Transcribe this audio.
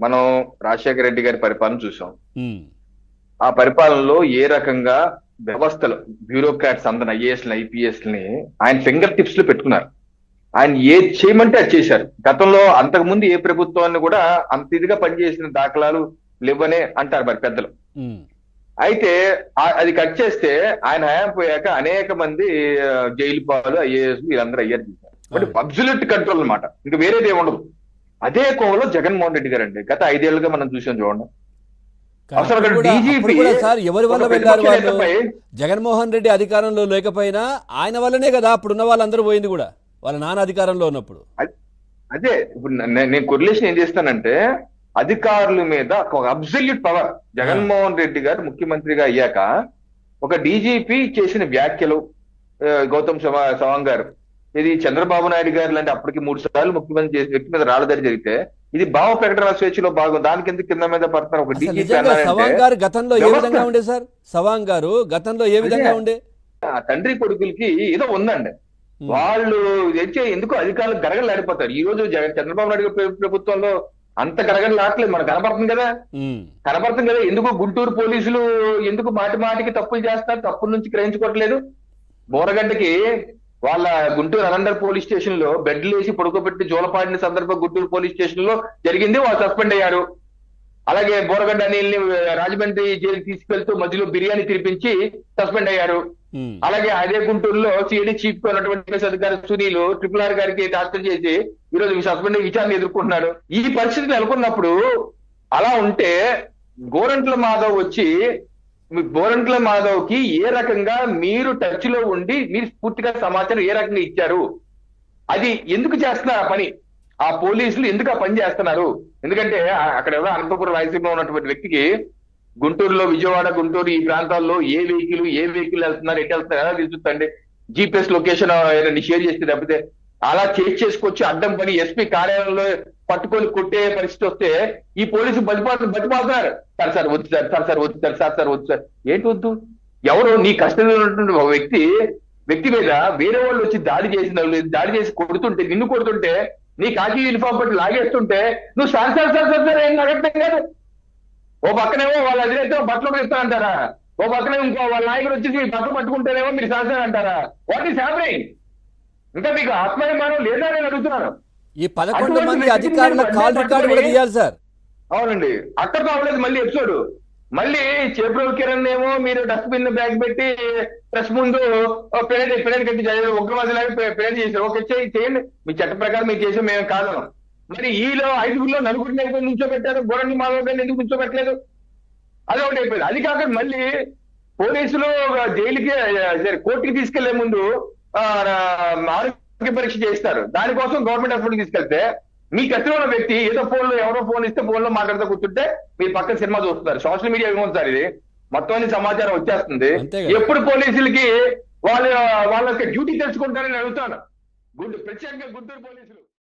మనం రాజశేఖర రెడ్డి గారి పరిపాలన చూసాం ఆ పరిపాలనలో ఏ రకంగా వ్యవస్థలు బ్యూరోక్రాట్స్ అందరిని ఐఏఎస్ ఐపీఎస్ని ఆయన ఫింగర్ టిప్స్లో పెట్టుకున్నారు. ఆయన ఏది చేయమంటే అది చేశారు. గతంలో అంతకుముందు ఏ ప్రభుత్వాన్ని కూడా అంత ఇదిగా పనిచేసిన దాఖలాలు లేవనే అంటారు మరి పెద్దలు. అయితే అది కట్ చేస్తే ఆయన హయాం పోయాక అనేక మంది జైలు పాలు ఐఏఎస్ వీళ్ళందరూ అయ్యారు. అవును. అబ్జల్యూట్ కంట్రోల్ అన్నమాట. ఇంకా వేరేది ఏమి ఉండదు అదే కోవలో జగన్మోహన్ రెడ్డి గారు అండి గత ఐదేళ్ళుగా మనం చూసాం చూడండి. అసలు అక్కడ అప్పుడు అప్పుడు సార్ ఎవరి వల్ల వెళ్ళారు వాళ్ళు? జగన్మోహన్ రెడ్డి అధికారంలో లేకపోయినా ఆయన వల్లనే కదా అప్పుడున్న వాళ్ళందరూ పోయింది కూడా. వాళ్ళ నాన్న అధికారంలో ఉన్నప్పుడు. అదే ఇప్పుడు నేను కొరిలేషన్ ఏం చేస్తానంటే అధికారుల మీద ఒక అబ్సల్యూట్ పవర్ జగన్మోహన్ రెడ్డి గారు ముఖ్యమంత్రిగా అయ్యాక ఒక డీజీపీ చేసిన వ్యాఖ్యలు గౌతమ్ సవా- సవాంగ్ గారు. ఇది చంద్రబాబు నాయుడు గారు లాంటి అప్పటికి మూడు సార్లు ముఖ్యమంత్రి చేసిన వ్యక్తి మీద రాళ్ళదారి జరిగితే ఇది భావ ప్రకటన స్వేచ్ఛలో భాగం. దాని కింద కింద మీద పడుతున్నారు ఒక డీజీపీ సవాంగ్ గారు గతంలో ఏ విధంగా ఉండే సార్? సవాంగ్ గారు గతంలో ఏ విధంగా. ఉండే? తండ్రి కొడుకులకి ఏదో ఉందండి. వాళ్ళు తెచ్చే ఎందుకు అధికారులు గరగలాడిపోతారు? ఈ రోజు జగన్ చంద్రబాబు నాయుడు ప్రభుత్వంలో అంత గరగలాట్లేదు. మనకు కనపడుతుంది కదా. కనపడుతుంది కదా. ఎందుకు గుంటూరు పోలీసులు ఎందుకు మాటి మాటికి తప్పులు చేస్తారు? తప్పుల నుంచి గ్రహించుకోవట్లేదు. బోరగడ్డకి వాళ్ళ గుంటూరు అనందర్ పోలీస్ స్టేషన్లో బెడ్లు వేసి పడుకోబెట్టి జోలపాడిన సందర్భం గుంటూరు పోలీస్ స్టేషన్లో జరిగింది. వాళ్ళు సస్పెండ్ అయ్యారు అలాగే బోరగడ్డ అనిల్ని రాజమండ్రి జైలుకి తీసుకెళ్తూ మధ్యలో బిర్యానీ తినిపించి సస్పెండ్ అయ్యారు అలాగే అదే గుంటూరులో సిఐడి చీఫ్ ఉన్నటువంటి అధికారి సునీల్ ట్రిపుల్ ఆర్ గారికి టార్చర్ చేసి ఈ రోజు సస్పెండ్ అయ్యి విచారణ ఎదుర్కొంటున్నాడు. ఈ పరిస్థితి నెలకొన్నప్పుడు అలా ఉంటే గోరంట్ల మాధవ్ వచ్చి బోరంట్ల మాధవ్కి ఏ రకంగా మీరు టచ్లో ఉండి మీరు పూర్తిగా సమాచారం ఏ రకంగా ఇచ్చారు? అది ఎందుకు చేస్తున్నారు ఆ పని? ఆ పోలీసులు ఎందుకు ఆ పని చేస్తున్నారు? ఎందుకంటే అక్కడ ఎవరో అనంతపురం రాయలసీమలో ఉన్నటువంటి వ్యక్తికి గుంటూరులో విజయవాడ గుంటూరు ఈ ప్రాంతాల్లో ఏ వెహికల్ ఏ వెహికల్ వెళ్తున్నారు ఎటు వెళ్తున్నారు ఎలా తెలుస్తుందండి జీపీఎస్ లొకేషన్ ఏదైనా షేర్ చేస్తే తప్పితే అలా చేసి చేసుకొచ్చి అడ్డం పని ఎస్పీ కార్యాలయంలో పట్టుకొని కొట్టే పరిస్థితి వస్తే ఈ పోలీసు బతిపాడు బతిపాడుతున్నారు సార్ సార్ వద్దు సార్ సార్ సార్ వద్దు సార్ సార్ సార్ వద్దు సార్. ఏంటి వద్దు? ఎవరు నీ కష్టంలో ఉన్నటువంటి ఒక వ్యక్తి వ్యక్తి మీద వేరే వాళ్ళు వచ్చి దాడి చేసిన దాడి చేసి కొడుతుంటే నిన్ను కొడుతుంటే నీ కాకి యూనిఫామ్ పట్టి లాగేస్తుంటే నువ్వు sir sir sir sir sir ఏం అడగటం కాదు? ఓ పక్కనేమో వాళ్ళ అధినేత బట్టలు పెడతా అంటారా? ఓ పక్కనే ఇంకో వాళ్ళ నాయకుడు వచ్చేసి బట్టలు పట్టుకుంటేనేమో మీరు శాసనం అంటారా? వాట్ ఈస్ హ్యాపనింగ్ ఇంకా మీకు ఆత్మాభిమానం లేదా నేను అడుగుతున్నాను. ఈ పదకొండు మంది అధికారుల కాల్ రికార్డు కూడా తీయాలి సార్. అవునండి. అక్కడతో అవ్వలేదు మళ్ళీ ఎపిసోడ్. మళ్ళీ చేబ్రోల్ కిరణ్ ఏమో మీరు డస్ట్బిన్ బ్యాగ్ పెట్టి ప్రెస్ ముందు పెరేడ్ పెరేడ్ కట్టి ఉగ్రవాదిలాగా పెరేడ్ చేశారు. ఓకే చేయి- చేయండి. మీ చట్ట ప్రకారం మీరు చేసే మేము కాదను మరి ఈలో ఐదుగురిలో నలుగురిని ఎందుకు నుంచోబెట్టారు. గోరండి మాధవ్ గారిని ఎందుకు నుంచోబెట్టలేదు? అది ఒకటి అయిపోయింది. అది కాక మళ్ళీ పోలీసులు జైలుకి సరే, కోర్టుకి తీసుకెళ్ళే ముందు ఆ, ఆరోగ్య పరీక్ష చేస్తారు దానికోసం గవర్నమెంట్ హాస్పిటల్ తీసుకెళ్తే మీ కత్తిలో ఉన్న వ్యక్తి ఏదో ఫోన్లో ఎవరో ఫోన్ ఇస్తే ఫోన్లో మాట్లాడుతూ కూర్చుంటే మీ పక్కన సినిమా చూస్తున్నారు. సోషల్ మీడియా ఏమవుతుంది సార్ ఇది. మొత్తం అన్ని సమాచారం వచ్చేస్తుంది. ఎప్పుడు పోలీసులకి వాళ్ళ వాళ్ళ డ్యూటీ తెలుసుకుంటారని అడుగుతాను. గుంటూరు ప్రత్యేకంగా గుంటూరు పోలీసులు.